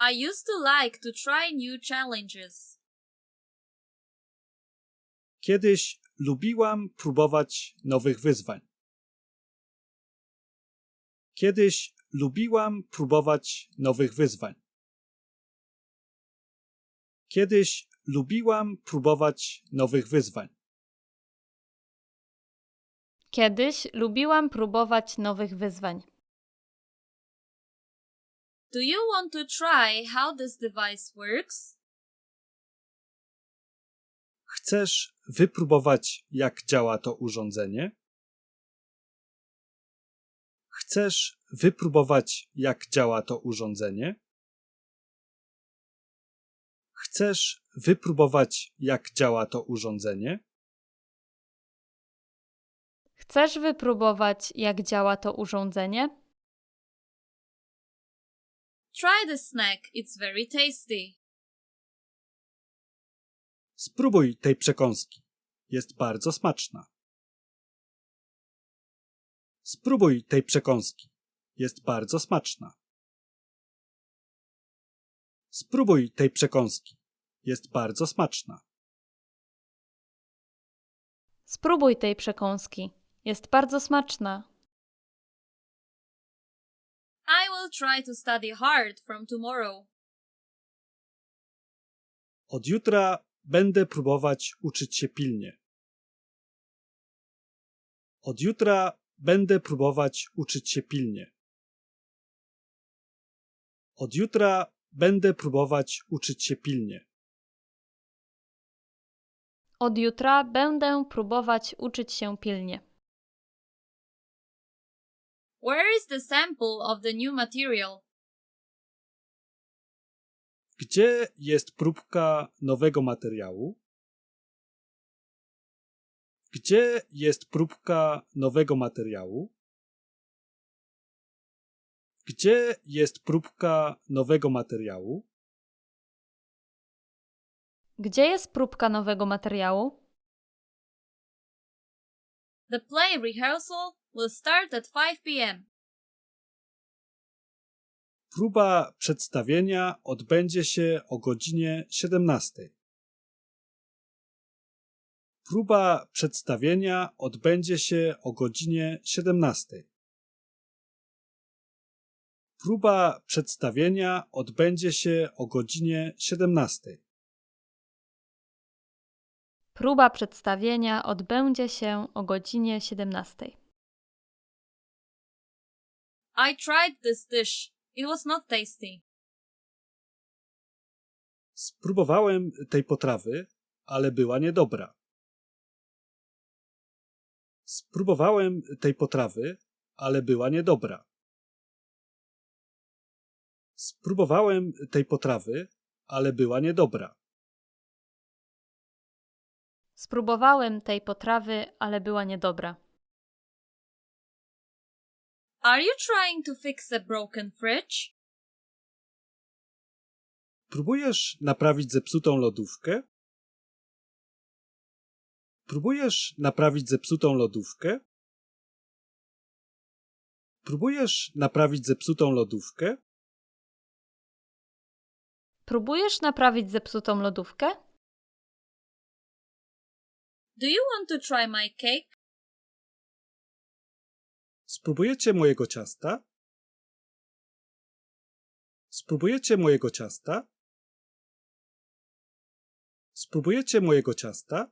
I used to like to try new challenges. Kiedyś lubiłam próbować nowych wyzwań. Kiedyś lubiłam próbować nowych wyzwań. Kiedyś lubiłam próbować nowych wyzwań. Kiedyś lubiłam próbować nowych wyzwań. Do you want to try how this device works? Chcesz wypróbować, jak działa to urządzenie? Chcesz wypróbować, jak działa to urządzenie? Chcesz wypróbować, jak działa to urządzenie? Chcesz wypróbować, jak działa to urządzenie? Try the snack, it's very tasty. Spróbuj tej przekąski. Jest bardzo smaczna. Spróbuj tej przekąski. Jest bardzo smaczna. Spróbuj tej przekąski. Jest bardzo smaczna. Spróbuj tej przekąski. Jest bardzo smaczna. Try to study hard from tomorrow. Od jutra będę próbować uczyć się pilnie. Od jutra będę próbować uczyć się pilnie. Od jutra będę próbować uczyć się pilnie. Od jutra będę próbować uczyć się pilnie. Where is the sample of the new material? Gdzie jest próbka nowego materiału? Gdzie jest próbka nowego materiału? Gdzie jest próbka nowego materiału? Gdzie jest próbka nowego materiału? The play rehearsal will start at 5 p.m. Próba przedstawienia odbędzie się o godzinie 17. Próba przedstawienia odbędzie się o godzinie 17. Próba przedstawienia odbędzie się o godzinie 17. Próba przedstawienia odbędzie się o godzinie 17. I tried this dish. It was not tasty. Spróbowałem tej potrawy, ale była niedobra. Spróbowałem tej potrawy, ale była niedobra. Spróbowałem tej potrawy, ale była niedobra. Spróbowałem tej potrawy, ale była niedobra. Are you trying to fix a broken fridge? Próbujesz naprawić zepsutą lodówkę? Próbujesz naprawić zepsutą lodówkę? Próbujesz naprawić zepsutą lodówkę? Próbujesz naprawić zepsutą lodówkę? Do you want to try my cake? Spróbujecie mojego ciasta? Spróbujecie mojego ciasta? Spróbujecie mojego ciasta?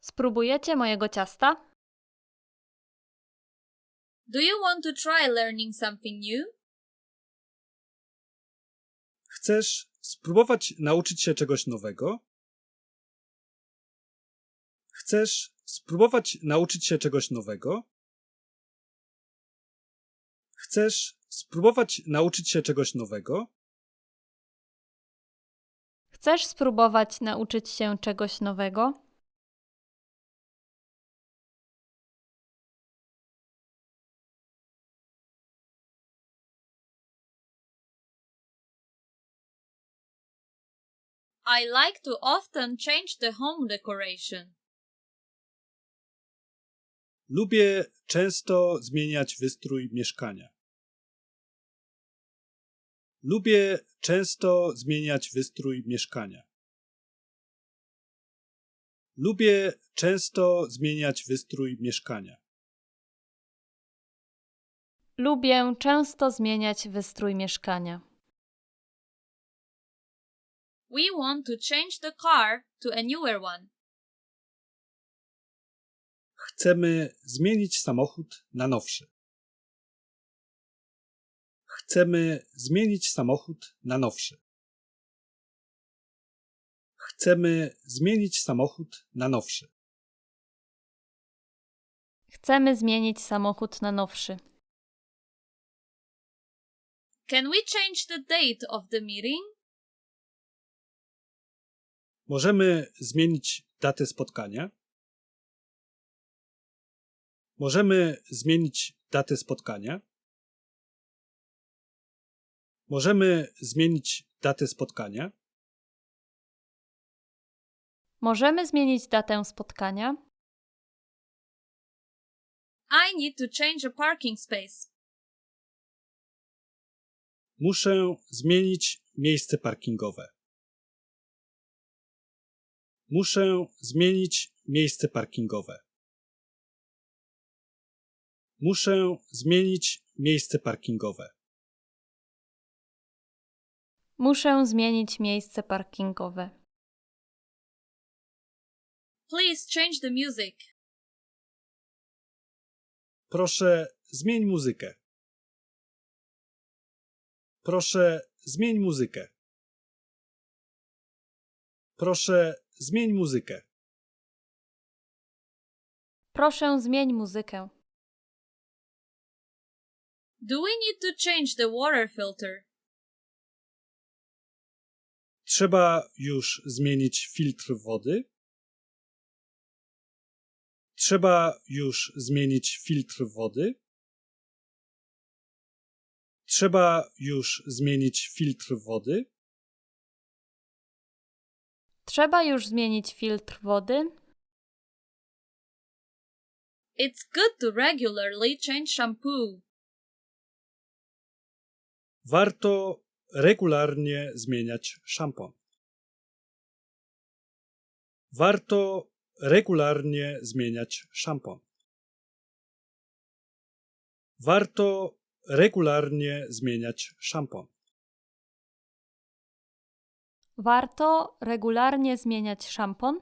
Spróbujecie mojego ciasta? Do you want to try learning something new? Chcesz spróbować nauczyć się czegoś nowego? Chcesz spróbować nauczyć się czegoś nowego? Chcesz spróbować nauczyć się czegoś nowego? Chcesz spróbować nauczyć się czegoś nowego? I like to often change the home decoration. Lubię często zmieniać wystrój mieszkania. Lubię często zmieniać wystrój mieszkania. Lubię często zmieniać wystrój mieszkania. Lubię często zmieniać wystrój mieszkania. We want to change the car to a newer one. Chcemy zmienić samochód na nowszy. Chcemy zmienić samochód na nowszy. Chcemy zmienić samochód na nowszy. Chcemy zmienić samochód na nowszy. Can we change the date of the meeting? Możemy zmienić datę spotkania. Możemy zmienić datę spotkania. Możemy zmienić datę spotkania. Możemy zmienić datę spotkania. I need to change a parking space. Muszę zmienić miejsce parkingowe. Muszę zmienić miejsce parkingowe. Muszę zmienić miejsce parkingowe. Muszę zmienić miejsce parkingowe. Please change the music. Proszę, zmień muzykę. Proszę, zmień muzykę. Proszę, zmień muzykę. Proszę zmień muzykę. Do we need to change the water filter? Trzeba już zmienić filtr wody. Trzeba już zmienić filtr wody. Trzeba już zmienić filtr wody. Trzeba już zmienić filtr wody. It's good to regularly change shampoo. Warto regularnie zmieniać szampon. Warto regularnie zmieniać szampon. Warto regularnie zmieniać szampon. Warto regularnie zmieniać szampon.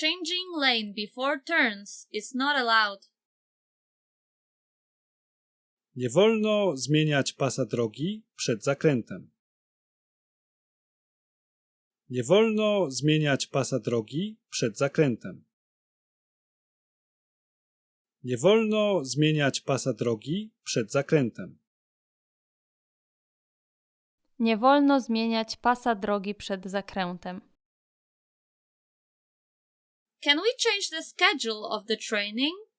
Changing lane before turns is not allowed. Nie wolno zmieniać pasa drogi przed zakrętem. Nie wolno zmieniać pasa drogi przed zakrętem. Nie wolno zmieniać pasa drogi przed zakrętem. Nie wolno zmieniać pasa drogi przed zakrętem. Can we change the schedule of the training?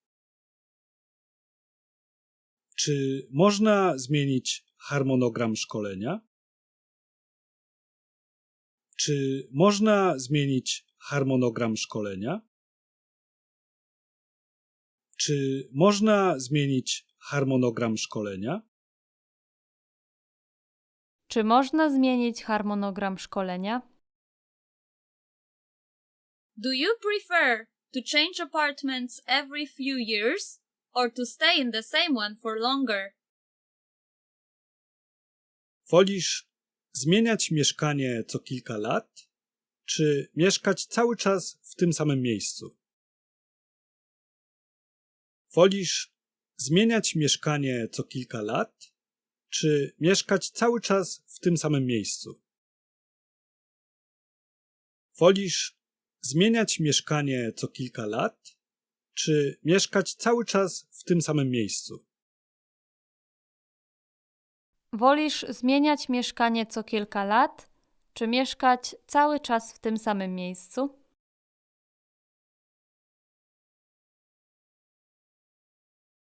Czy można zmienić harmonogram szkolenia? Czy można zmienić harmonogram szkolenia? Czy można zmienić harmonogram szkolenia? Czy można zmienić harmonogram szkolenia? Do you prefer to change apartments every few years or to stay in the same one for longer? Wolisz zmieniać mieszkanie co kilka lat, czy mieszkać cały czas w tym samym miejscu? Wolisz zmieniać mieszkanie co kilka lat, czy mieszkać cały czas w tym samym miejscu? Wolisz zmieniać mieszkanie co kilka lat, czy mieszkać cały czas w tym samym miejscu? Wolisz zmieniać mieszkanie co kilka lat, czy mieszkać cały czas w tym samym miejscu?